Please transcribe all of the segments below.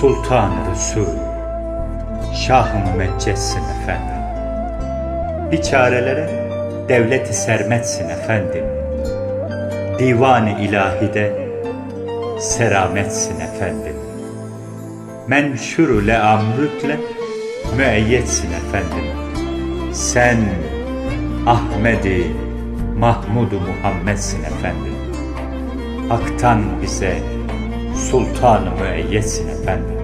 Sultan-ı Resul, Şah-ı Mümeccessin efendim. Bir çarelere devlet-i sermetsin efendim. Divan-ı ilahide serametsin efendim. Menşur-u le amrükle müeyyetsin efendim. Sen Ahmedi Mahmudu Muhammed'sin efendim. Hak'tan bize sultan-ı müeyyetsin efendim.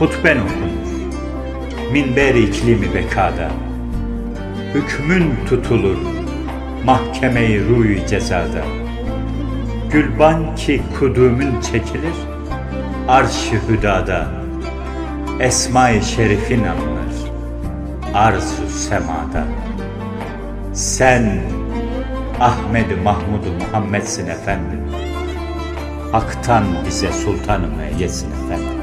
Hutben okunur, minber iklimi bekada. Hükmün tutulur, mahkeme-i ruy cezada. Gülban ki kudümün çekilir, arş-ı hüdada. Esma-i şerifin alınır, arz-ı semada. Sen Ahmed-i Mahmud-u Muhammed'sin efendim. Hak'tan bize sultanı müeyyetsin efendim.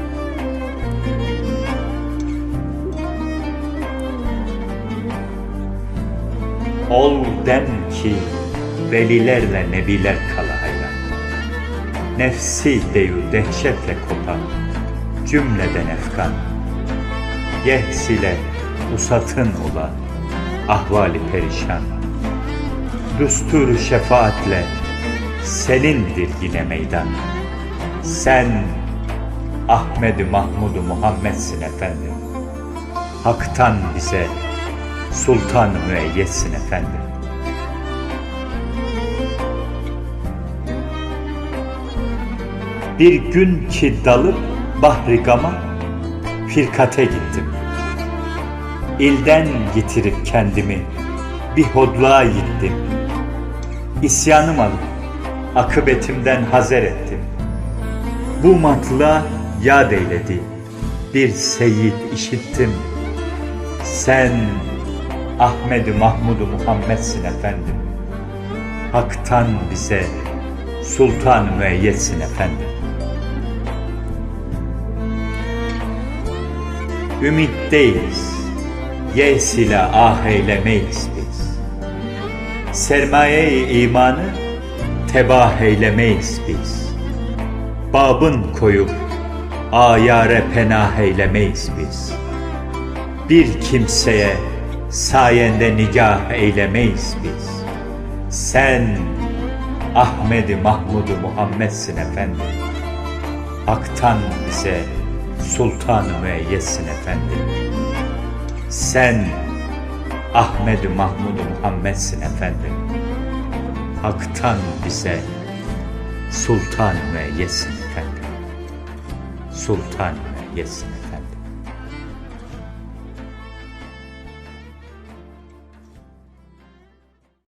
Ol dem ki velilerle nebiler kala hayran. Nefsi deyu dehşetle kopar, cümleden efkan. Yehsile usatın ola, ahvali perişan. Düstur şefaatle senindir yine meydan. Sen Ahmed-i Mahmud-u Muhammed'sin efendim. Hak'tan bize sultan-ı müeyyetsin efendim. Bir gün ki dalıp bahri gama firkate gittim. İlden getirip kendimi bir hodluğa gittim. İsyanım alıp akıbetimden hazer ettim. Bu matlığa yad eyledi. Bir seyyid işittim. Sen Ahmed-i Mahmud-u Muhammed'sin efendim. Hak'tan bize sultan-ı müeyyetsin efendim. Ümitteyiz, yes ile ah eylemeyiz biz. Sermaye-i imanı tebah eylemeyiz biz. Babın koyup ayare penah eylemeyiz biz. Bir kimseye sayende nigah eylemeyiz biz. Sen Ahmed-i Mahmud-u Muhammed'sin efendim. Hak'tan bize sultan-ı müeyyetsin efendim. Sen Ahmed-i Mahmud-u Muhammed'sin efendim. Hak'tan bize sultan-ı müeyyetsin efendim. Sultan-ı müeyyetsin efendim.